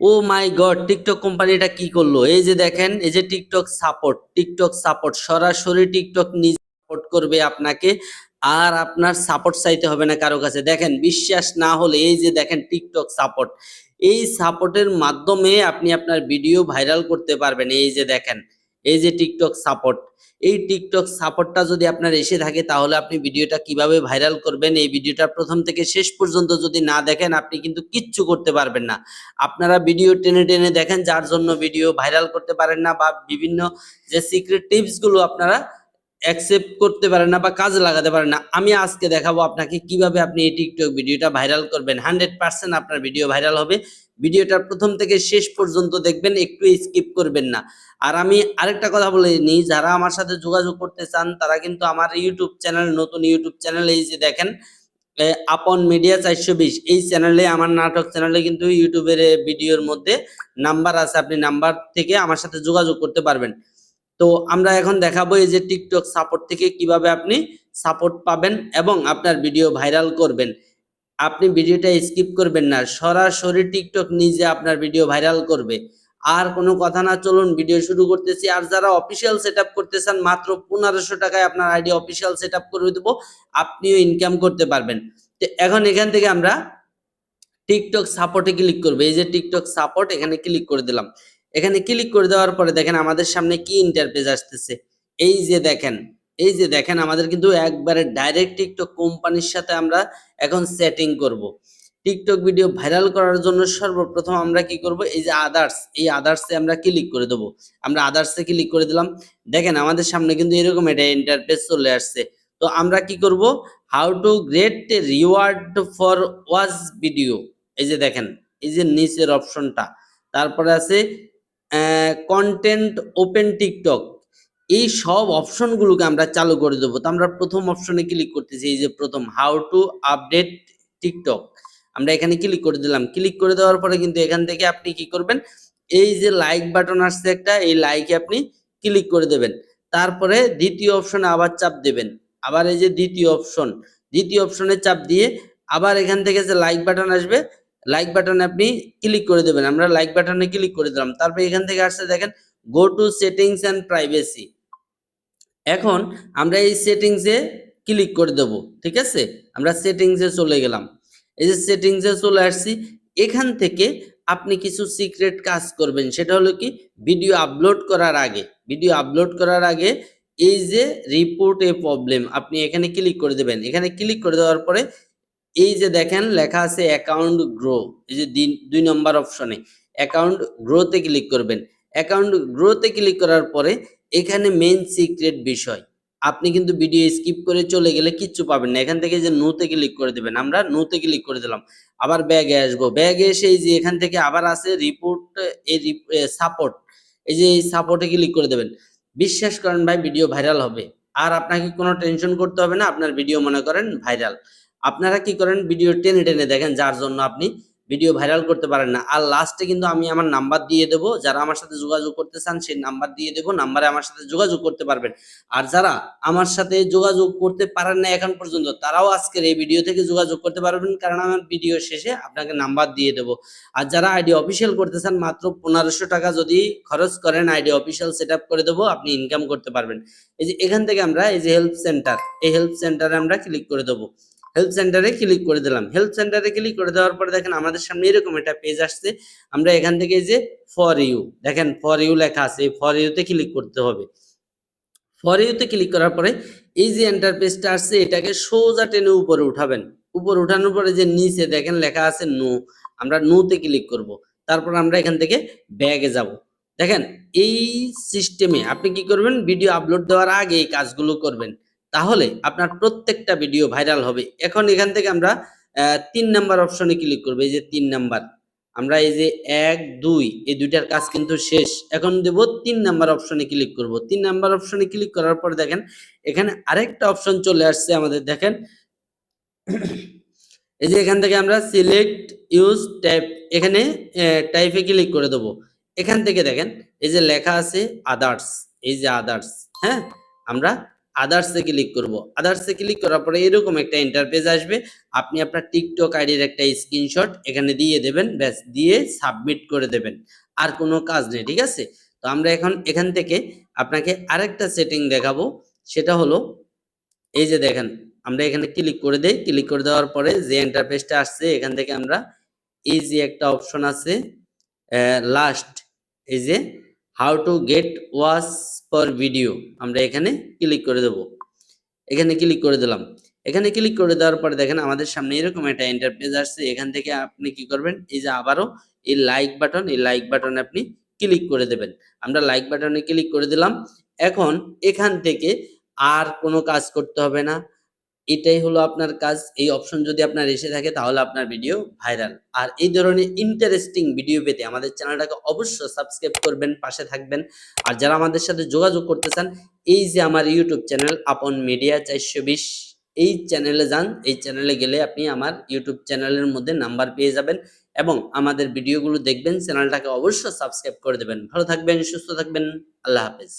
O my god, TikTok company কোম্পানিটা কি করল? এই যে দেখেন, এই যে টিকটক সাপোর্ট টিকটক সাপোর্ট সরাসরি টিকটক নিজে সাপোর্ট করবে আপনাকে, আর আপনার সাপোর্ট চাইতে হবে না কারও কাছে। দেখেন, বিশ্বাস না হলে এই যে দেখেন টিকটক সাপোর্ট এই সাপোর্টের মাধ্যমে আপনি আপনার ভিডিও ভাইরাল করতে পারবেন। এই যে দেখেন এই যে টিকটক সাপোর্ট এই টিকটক সাপোর্টটা যদি আপনার এসে থাকে, তাহলে আপনি ভিডিওটা কীভাবে ভাইরাল করবেন? এই ভিডিওটা প্রথম থেকে শেষ পর্যন্ত যদি না দেখেন, আপনি কিন্তু কিচ্ছু করতে পারবেন না। আপনারা ভিডিও টেনে টেনে দেখেন, যার জন্য ভিডিও ভাইরাল করতে পারেন না বা বিভিন্ন যে সিক্রেট টিপসগুলো আপনারা অ্যাকসেপ্ট করতে পারেন না বা কাজে লাগাতে পারেন না, আমি আজকে দেখাবো আপনাকে কীভাবে আপনি এই টিকটক ভিডিওটা ভাইরাল করবেন। হান্ড্রেড পার্সেন্ট আপনার ভিডিও ভাইরাল হবে। ভিডিওটা প্রথম থেকে শেষ পর্যন্ত দেখবেন, একটু স্কিপ করবেন না। আর আমি আরেকটা কথা বলে নিই যারা আমার সাথে যোগাযোগ করতে চান, তারা কিন্তু আমার ইউটিউব চ্যানেল, নতুন ইউটিউব চ্যানেল, এই যে দেখেন আপন মিডিয়া চারশো বিশ, এই চ্যানেলে, আমার নাটক চ্যানেলে কিন্তু ইউটিউবের ভিডিওর মধ্যে নাম্বার আছে, আপনি নাম্বার থেকে আমার সাথে যোগাযোগ করতে পারবেন। তো আমরা এখন দেখাবো এই যে টিকটক সাপোর্ট থেকে কীভাবে আপনি সাপোর্ট পাবেন এবং আপনার ভিডিও ভাইরাল করবেন। আপনি ভিডিওটা স্কিপ করবেন না। সরাসরি টিকটক নিজে আপনার ভিডিও ভাইরাল করবে। আর কোনো কথা না, চলুন ভিডিও শুরু করতেছি। আর যারা অফিসিয়াল সেট আপ করতে চান, মাত্র পনেরোশো টাকায় আপনার আইডি অফিসিয়াল সেট আপ করে দেবো। আপনিও ইনকাম করতে পারবেন। তো এখন এখান থেকে আমরা টিকটক সাপোর্টে ক্লিক করব। এই যে টিকটক সাপোর্ট এখানে ক্লিক করে দিলাম। এখানে ক্লিক করে দেওয়ার পরে দেখেন আমাদের সামনে কি ইন্টারফেস আসতেছে। এই যে দেখেন। এই যে দেখেন, আমাদের কিন্তু একবারে ডাইরেক্ট টিকটক কোম্পানির সাথে আমরা এখন সেটিং করব। টিকটক ভিডিও ভাইরাল করার জন্য সর্বপ্রথম আমরা কি করব? এই যে আদার্স এই আদার্সে আমরা ক্লিক করে দেবো। আমরা আদার্সে ক্লিক করে দিলাম। দেখেন, আমাদের সামনে কিন্তু এরকম এটা ইন্টারফেস চলে আসছে। তো আমরা কি করব? How to great reward for watch video এই যে দেখেন, এই যে নিচের অপশনটা তারপরে আছে কন্টেন্ট ওপেন টিকটক এই সব অপশনগুলোকে আমরা চালু করে দেবো। তো আমরা প্রথম অপশনে ক্লিক করতেছি, এই যে প্রথম হাউ টু আপডেট টিকটক আমরা এখানে ক্লিক করে দিলাম। ক্লিক করে দেওয়ার পরে কিন্তু এখান থেকে আপনি কি করবেন? এই যে লাইক বাটন আসছে একটা, এই লাইকে আপনি ক্লিক করে দেবেন। তারপরে দ্বিতীয় অপশনে আবার চাপ দেবেন। আবার এই যে দ্বিতীয় অপশন দ্বিতীয় অপশনে চাপ দিয়ে আবার এখান থেকে যে লাইক বাটন আসবে লাইক বাটনে আপনি ক্লিক করে দেবেন। আমরা লাইক বাটনে ক্লিক করে দিলাম। তারপরে এখান থেকে আসছে দেখেন go to settings and privacy এখন আমরা এই সেটিংসে ক্লিক করে দেব, ঠিক আছে? আমরা সেটিংসে চলে গেলাম। এই যে সেটিংসে চলে আসছি, এখান থেকে আপনি কিছু সিক্রেট কাজ করবেন, সেটা হলো কি? ভিডিও আপলোড করার আগে ভিডিও আপলোড করার আগে এই যে রিপোর্ট এ প্রবলেম আপনি এখানে ক্লিক করে দেবেন। এখানে ক্লিক করে দেওয়ার পরে এই যে দেখেন, লেখা আছে অ্যাকাউন্ট গ্রো এই যে দুই নম্বর অপশনে অ্যাকাউন্ট গ্রোতে ক্লিক করবেন। অ্যাকাউন্ট গ্রোতে ক্লিক করার পরে এখানে মেন সিক্রেট বিষয়। আপনি কিন্তু ভিডিও স্কিপ করে চলে গেলে কিচ্ছু পাবেন না। এখান থেকে যে নোতে ক্লিক করে দেবেন, আমরা নোতে ক্লিক করে দিলাম। আবার ব্যাগে আসব। ব্যাগে এসে এই যে এখান থেকে আবার আছে রিপোর্ট এই সাপোর্ট এই যে এই সাপোর্টে ক্লিক করে দেবেন। বিশ্বাস করেন ভাই ভিডিও ভাইরাল হবে। আর আপনাকে কোনো টেনশন করতে হবে না, আপনার ভিডিও মনে করেন ভাইরাল আপনারা কি করেন? ভিডিও টেনে টেনে দেখেন যার জন্য আপনি ভিডিও ভাইরাল করতে পারেন না। আর লাস্টে কিন্তু আমি আমার নাম্বার দিয়ে দেবো। যারা আমার সাথে যোগাযোগ করতে চান, সেই নাম্বার দিয়ে দেবো। নাম্বারে আমার সাথে যোগাযোগ করতে পারবেন। আর যারা আমার সাথে যোগাযোগ করতে পারেন না এখন পর্যন্ত, তারাও আজকের এই ভিডিও থেকে যোগাযোগ করতে পারবেন। কারণ আমার ভিডিও শেষে আপনাকে নাম্বার দিয়ে দেবো। আর যারা আইডি অফিসিয়াল করতে চান, মাত্র পনেরোশো টাকা যদি খরচ করেন আইডি অফিসিয়াল সেট করে দেবো, আপনি ইনকাম করতে পারবেন। এই যে এখান থেকে আমরা, এই যে হেল্প সেন্টার এই হেল্প সেন্টারে আমরা ক্লিক করে দেবো। হেল্প সেন্টারে ক্লিক করে দিলাম। হেল্প সেন্টারে ক্লিক করে দেওয়ার পরে দেখেন আমাদের সামনে এরকম একটা পেজ আসছে। আমরা এখান থেকে যে ফর ইউ দেখেন ফর ইউ লেখা আছে ফর ইউতে ক্লিক করতে হবে। ফর ইউতে ক্লিক করার পরে এই যে এন্টারপেজটা আসছে, এটাকে সোজা টেনে উপরে উঠাবেন। উপরে উঠানোর পরে যে নিচে দেখেন লেখা আছে নো আমরা নোতে ক্লিক করব। তারপর আমরা এখান থেকে ব্যাগে যাব। দেখেন এই সিস্টেমে আপনি কি করবেন? ভিডিও আপলোড দেওয়ার আগে এই কাজগুলো করবেন। তাহলে আপনার প্রত্যেকটা ভিডিও ভাইরাল হবে। এখন এখান থেকে আমরা তিন নাম্বার অপশনে ক্লিক করব। এই যে তিন নাম্বার আমরা এই যে এক, দুই, এই দুইটার কাজ কিন্তু শেষ। এখন দেব তিন নাম্বার অপশনে ক্লিক করব। তিন নাম্বার অপশনে ক্লিক করার পর দেখেন, এখানে আরেকটা অপশন চলে আসছে আমাদের। দেখেন, এই যে এখান থেকে আমরা সিলেক্ট ইউজ টাইপ এখানে টাইপে ক্লিক করে দেবো। এখান থেকে দেখেন, এই যে লেখা আছে আদার্স এই যে আদার্স হ্যাঁ? আমরা আদার্সে ক্লিক করব। আদার্সে ক্লিক করার পরে এরকম একটা ইন্টারপেজ আসবে। আপনি আপনার টিকটক আইডির একটা স্ক্রিনশট এখানে দিয়ে দেবেন, ব্যাস, দিয়ে সাবমিট করে দেবেন। আর কোনো কাজ নেই, ঠিক আছে? তো আমরা এখন এখান থেকে আপনাকে আরেকটা সেটিং দেখাবো। সেটা হলো, এই যে দেখেন, আমরা এখানে ক্লিক করে দেই। ক্লিক করে দেওয়ার পরে যে ইন্টারফেসটা আসছে, এখান থেকে আমরা এই যে একটা অপশন আছে। লাস্ট এই যে how to get watch for video. আমরা এখানে ক্লিক করে দেব। এখানে ক্লিক করে দিলাম। এখানে ক্লিক করে দেওয়ার পরে দেখেন আমাদের সামনে এরকম একটা ইন্টারফেস আসছে। এখান থেকে আপনি কি করবেন? এই যে আবারও এই লাইক বাটন এই লাইক বাটনে আপনি ক্লিক করে দেবেন। আমরা লাইক বাটনে ক্লিক করে দিলাম। এখন এখান থেকে আর কোনো কাজ করতে হবে না। এটাই হলো আপনার কাজ। এই অপশন যদি আপনার এসে থাকে, তাহলে আপনার ভিডিও ভাইরাল আর এই ধরনের ইন্টারেস্টিং ভিডিও পেতে আমাদের চ্যানেলটাকে অবশ্যই সাবস্ক্রাইব করবেন, পাশে থাকবেন। আর যারা আমাদের সাথে যোগাযোগ করতে চান, এই যে আমার ইউটিউব চ্যানেল আপন মিডিয়া চারশো বিশ, এই চ্যানেলে যান। এই চ্যানেলে গেলে আপনি আমার ইউটিউব চ্যানেলের মধ্যে নাম্বার পেয়ে যাবেন এবং আমাদের ভিডিওগুলো দেখবেন চ্যানেলটাকে অবশ্যই সাবস্ক্রাইব করে দেবেন। ভালো থাকবেন, সুস্থ থাকবেন। আল্লাহ হাফেজ।